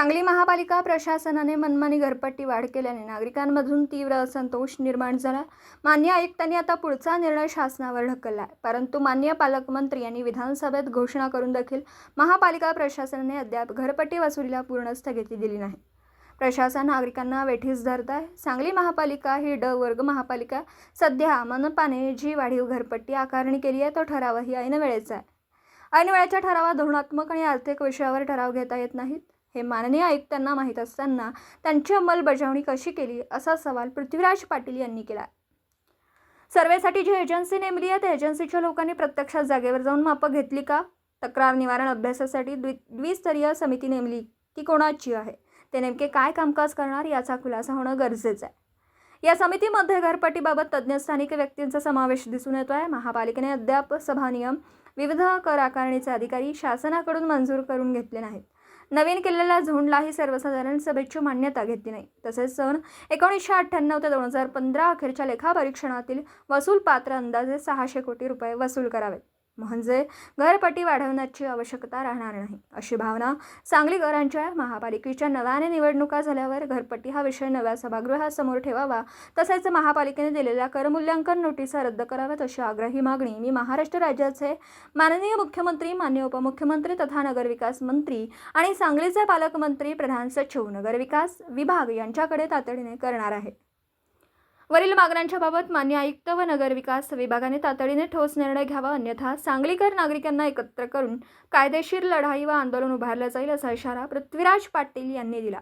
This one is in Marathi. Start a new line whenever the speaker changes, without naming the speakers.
सांगली महापालिका प्रशासनाने मनमानी घरपट्टी वाढ केल्याने नागरिकांमधून तीव्र असंतोष निर्माण झाला. मान्य आयुक्तांनी आता पुढचा निर्णय शासनावर ढकलला आहे. परंतु मान्य पालकमंत्री यांनी विधानसभेत घोषणा करून देखील महापालिका प्रशासनाने अद्याप घरपट्टी वसुलीला पूर्ण स्थगिती दिली नाही. प्रशासन नागरिकांना वेठीस धरत आहे सांगली महापालिका ही ड वर्ग महापालिका. सध्या मनपाने जी वाढीव घरपट्टी आकारणी केली आहे तो ठरावही ऐन वेळेचा आहे. ऐन वेळेच्या ठरावात धोरणात्मक आणि आर्थिक विषयावर ठराव घेता येत नाहीत. हे माननीय आयुक्तांना माहीत असताना त्यांची अंमलबजावणी कशी केली असा सवाल पृथ्वीराज पाटील यांनी केला. सर्वेसाठी जी एजन्सी नेमली आहे त्या एजन्सीच्या लोकांनी प्रत्यक्षात जागेवर जाऊन मापं घेतली का? तक्रार निवारण अभ्यासासाठी द्वि द्विस्तरीय समिती नेमली ती कोणाची आहे? ते नेमके काय कामकाज करणार याचा खुलासा होणं गरजेचं आहे. या समितीमध्ये घरपट्टीबाबत तज्ज्ञ स्थानिक व्यक्तींचा समावेश दिसून येतो आहे महापालिकेने अद्याप सभा नियम विविध कर आकारणीचे अधिकारी शासनाकडून मंजूर करून घेतले नाहीत. नवीन केलेल्या झोनलाही सर्वसाधारण सभेची मान्यता घेतली नाही. तसेच सन एकोणीसशे अठ्ठ्याण्णव ते दोन हजार पंधरा अखेरच्या लेखापरीक्षणातील वसूल पात्र अंदाजे सहाशे कोटी रुपये वसूल करावेत. म्हणजे घरपट्टी वाढवण्याची आवश्यकता राहणार नाही. अशी भावना सांगलीकरांच्या घरांच्या महापालिकेच्या नव्याने निवडणुका झाल्यावर घरपट्टी हा विषय नव्या सभागृहासमोर ठेवावा तसेच महापालिकेने दिलेल्या करमूल्यांकन नोटिसा रद्द कराव्यात अशी आग्रही मागणी मी महाराष्ट्र राज्याचे माननीय मुख्यमंत्री मान्य उपमुख्यमंत्री तथा नगरविकास मंत्री आणि सांगलीचे पालकमंत्री प्रधान सचिव नगरविकास विभाग यांच्याकडे तातडीने करणार आहे. वरील मागण्यांच्या बाबत मान्य आयुक्त व नगरविकास विभागाने तातडीने ठोस निर्णय घ्यावा अन्यथा सांगलीकर नागरिकांना एकत्र करून कायदेशीर लढाई व आंदोलन उभारलं जाईल असा इशारा पृथ्वीराज पाटील यांनी दिला.